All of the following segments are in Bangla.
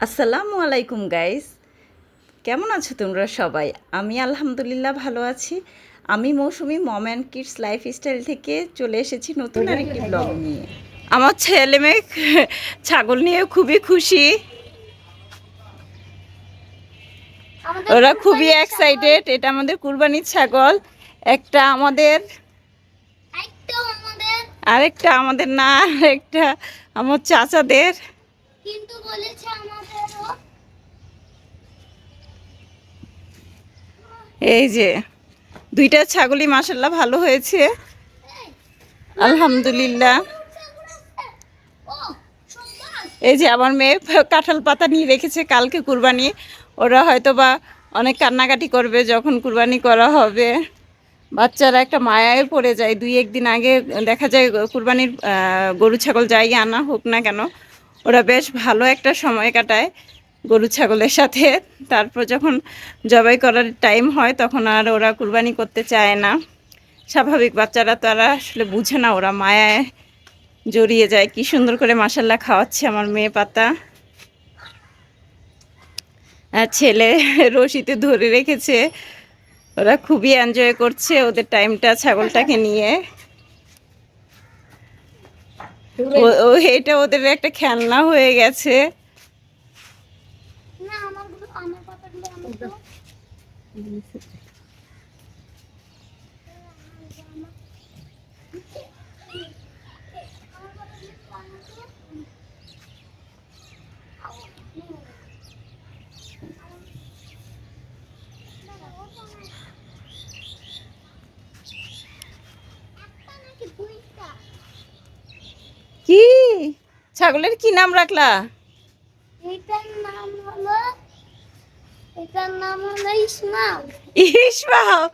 আসসালামু আলাইকুম গাইস কেমন আছো তোমরা সবাই? আমি আলহামদুলিল্লাহ ভালো আছি। আমি Mousumi mom and kids lifestyle থেকে চলে এসেছি নতুন আরেকটি ব্লগ নিয়ে। আমার ছেলে মেয়ে ছাগল নিয়ে খুবই খুশি। ওরা খুবই এক্সাইটেড এটা আমাদের কুরবানির ছাগল। একটা আমাদের আরেকটা আমাদের না আরেকটা আমার চাচাদের। কিন্তু বলেছে আমাদেরও। এই যে দুইটা ছাগলই মাসাল্লাহ ভালো হয়েছে। আলহামদুলিল্লাহ। এই যে আমার মেয়ে কাঁঠাল পাতা নিয়ে রেখেছে কালকে কুরবানি। ওরা হয়তো বা অনেক কান্নাকাটি করবে যখন কুরবানি করা হবে। বাচ্চারা একটা মায়ায় পড়ে যায়। দুই একদিন আগে দেখা যায় কুরবানির গরু ছাগল যাই আনা হোক না কেন ওরা বেশ ভালো একটা সময় কাটায় গরু, ছাগলের সাথে। তারপর যখন জবাই করার টাইম হয়, তখন আর ওরা কুরবানি করতে চায় না। স্বাভাবিক বাচ্চারা তারা আসলে বুঝে না ওরা মায়ায় জড়িয়ে যায়। কি সুন্দর করে মাসাল্লাহ খাওয়াচ্ছে আমার মেয়ে পাতা। আর ছেলে রশিতে ধরে রেখেছে। ওরা খুবই এনজয় করছে ওদের টাইমটা ছাগলটাকে নিয়ে। ও- এটা ওদের একটা খেলনা হয়ে গেছে। না আমারগুলো আমার আমার তো কি ছাগলের কি নাম রাখলা? এটার নাম হলো এটার নাম হলো ইসমাম। ইসমাম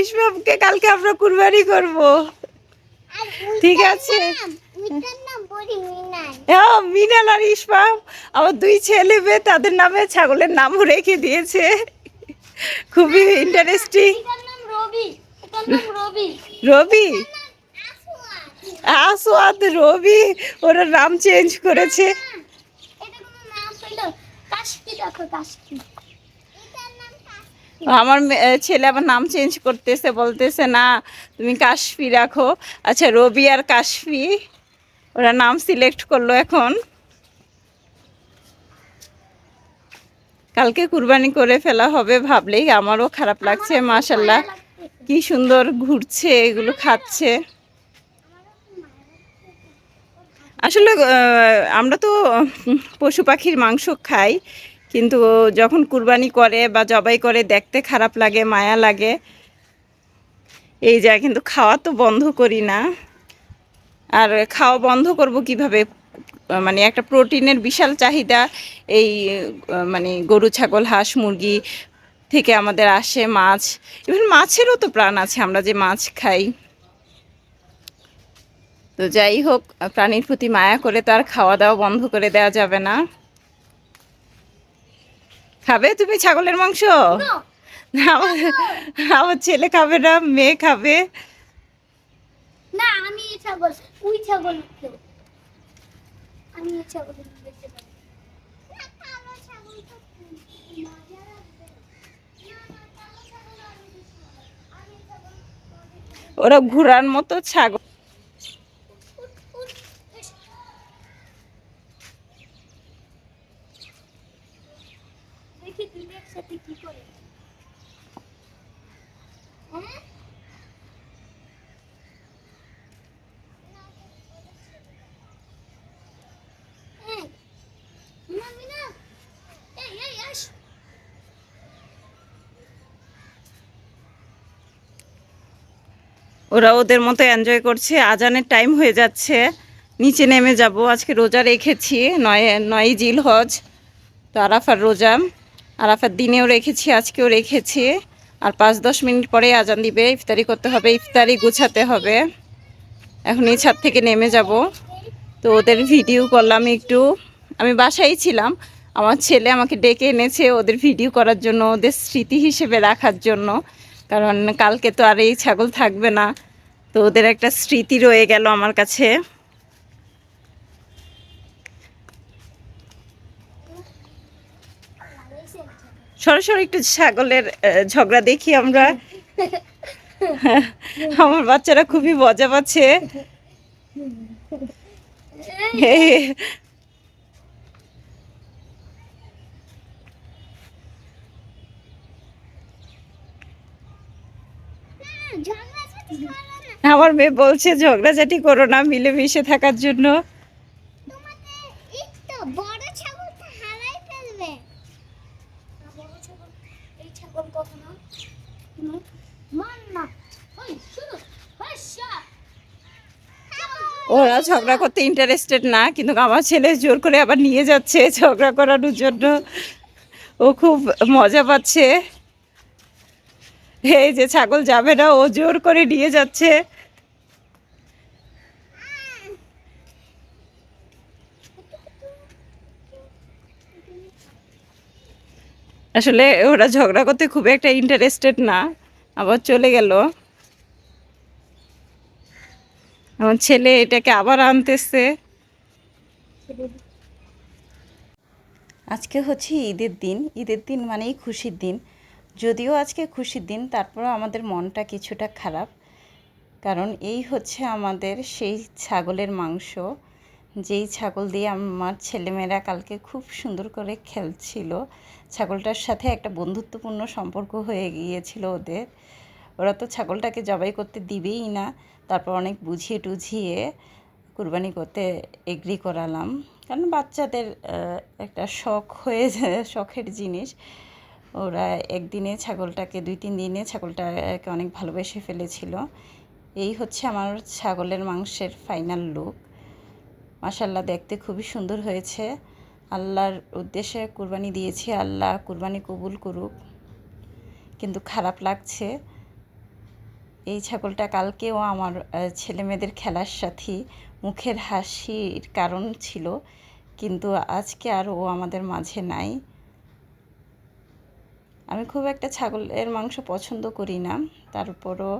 ইসমামকে কালকে আমরা কুরবানি করব। ঠিক আছে। হ্যাঁ মিনাল আর ইসমাম আমার দুই ছেলে মেয়ে তাদের নামে ছাগলের নামও রেখে দিয়েছে। খুবই ইন্টারেস্টিং এটার রবি রবি। আসওয়াদ রবি ওরা নাম চেঞ্জ করেছে। আমার ছেলে আবার নাম চেঞ্জ করতেছে বলতেছে না তুমি কাশফি রাখো। আচ্ছা রবি আর কাশফি ওরা নাম সিলেক্ট করল এখন। কালকে কুরবানি করে ফেলা হবে ভাবলেই আমারও খারাপ লাগছে মাশাল্লাহ। কি সুন্দর ঘুরছে এগুলো খাচ্ছে। আসলে আমরা তো পশু পাখির মাংস খাই, কিন্তু যখন কুরবানি করে বা জবাই করে দেখতে খারাপ লাগে, মায়া লাগে, এই যা কিন্তু খাওয়া তো বন্ধ করি না। আর খাওয়া বন্ধ করব কীভাবে? মানে একটা প্রোটিনের বিশাল চাহিদা, এই মানে গরু, ছাগল, হাঁস, মুরগি থেকে আমাদের আসে মাছ। ইভেন মাছেরও তো প্রাণ আছে, আমরা যে মাছ খাই। তো যাই হোক প্রাণীর প্রতি মায়া করে তো আর খাওয়া দাওয়া বন্ধ করে দেওয়া যাবে না। খাবে তুমি ছাগলের মাংস? না, আমার ছেলে খাবে না মেয়ে খাবে। না আমি এই ছাগল ওই আমি ছাগল তো মজা লাগবে। না, না, কালো ছাগল আমি দিছি না। আমি এই ছাগল ওরা ঘোরার মতো ছাগল উঠ, উঠ, ইস। দেখি একসাথে কি করে। ওরা ওদের মতো এনজয় করছে, আজানের টাইম হয়ে যাচ্ছে। নিচে নেমে যাব, আজকে রোজা রেখেছি, নয় নয় জিল হজ তো আরাফার রোজা। আরাফার দিনেও রেখেছি, আজকেও রেখেছি। আর পাঁচ দশ মিনিট পরে আজান দিবে, ইফতারি করতে হবে, ইফতারি গুছাতে হবে। এখন এই ছাদ থেকে নেমে যাব। তো ওদের ভিডিও করলাম একটু। আমি বাসায় ছিলাম, আমার ছেলে আমাকে ডেকে এনেছে ওদের ভিডিও করার জন্য, ওদের স্মৃতি হিসেবে রাখার জন্য। কারণ কালকে তো আর এই ছাগল থাকবে না। তো ওদের একটা স্মৃতি রয়ে গেল আমার কাছে কিসের ঝগড়া? সরাসরি একটু ছাগলের ঝগড়া দেখি আমরা। আমার বাচ্চারা খুবই মজা পাচ্ছে। আমার মেয়ে বলছে, ঝগড়াঝাটি করো না, মিলেমিশে থাকার জন্য তোমাদের এই তো বড় ছাগলটা হারাই ফেলবে বড় ছাগল এই ছাগল ওরা ঝগড়া করতে ইন্টারেস্টেড না, কিন্তু আমার ছেলে জোর করে আবার নিয়ে যাচ্ছে ঝগড়া করানোর জন্য। ও খুব মজা পাচ্ছে। এই যে ছাগল যাবে না, ও জোর করে নিয়ে যাচ্ছে। আসলে ওরা ঝগড়া করতে খুব একটা ইন্টারেস্টেড না, আবার চলে গেল। আমার ছেলে এটাকে আবার আনতেছে। আজকে হচ্ছে ঈদের দিন ঈদের দিন মানেই খুশির দিন। যদিও আজকে খুশির দিন, তারপরেও আমাদের মনটা কিছুটা খারাপ। কারণ এই হচ্ছে আমাদের সেই ছাগলের মাংস। যেই ছাগল দিয়ে আমার ছেলেমেয়েরা কালকে খুব সুন্দর করে খেলছিল, ছাগলটার সাথে একটা বন্ধুত্বপূর্ণ সম্পর্ক হয়ে গিয়েছিল ওদের। ওরা তো ছাগলটাকে জবাই করতে দিবেই না, তারপর অনেক বুঝিয়ে টুঝিয়ে কুরবানি করতে এগ্রি করালাম। কারণ বাচ্চাদের একটা শখ হয়ে যায়, শখের জিনিস। ওরা একদিনে ছাগলটাকে, দুই তিন দিনে ছাগলটাকে অনেক ভালোবেসে ফেলেছিল। এই হচ্ছে আমার ছাগলের মাংসের ফাইনাল লুক মাসাল্লাহ দেখতে খুবই সুন্দর হয়েছে। আল্লাহর উদ্দেশ্যে কুরবানি দিয়েছি, আল্লাহ কুরবানি কবুল করুক। কিন্তু খারাপ লাগছে, এই ছাগলটা কালকেও আমার ছেলে মেয়েদের খেলার সাথী মুখের হাসির কারণ ছিল, কিন্তু আজকে আর ও আমাদের মাঝে নাই। আমি খুব একটা ছাগলের মাংস পছন্দ করি না, তারপরও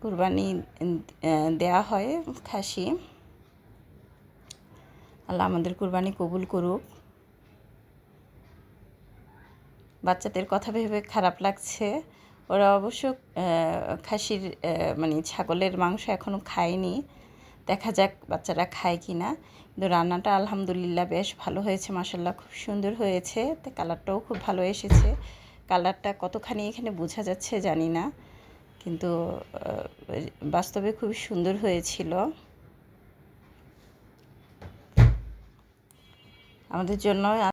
কুরবানি দেয়া হয় খাসি। আল্লাহ আমাদের কুরবানি কবুল করুক। বাচ্চাদের কথা ভেবে খারাপ লাগছে। ওরা অবশ্য খাসির মানে ছাগলের মাংস এখনও খায়নি। দেখা যাক বাচ্চারা খায় কি না কিন্তু রান্নাটা আলহামদুলিল্লাহ বেশ ভালো হয়েছে মাসাল্লাহ খুব সুন্দর হয়েছে। তো কালারটাও খুব ভালো এসেছে। কালারটা কতখানি এখানে বোঝা যাচ্ছে জানি না। কিন্তু বাস্তবে খুবই সুন্দর হয়েছিল। আমাদের জন্য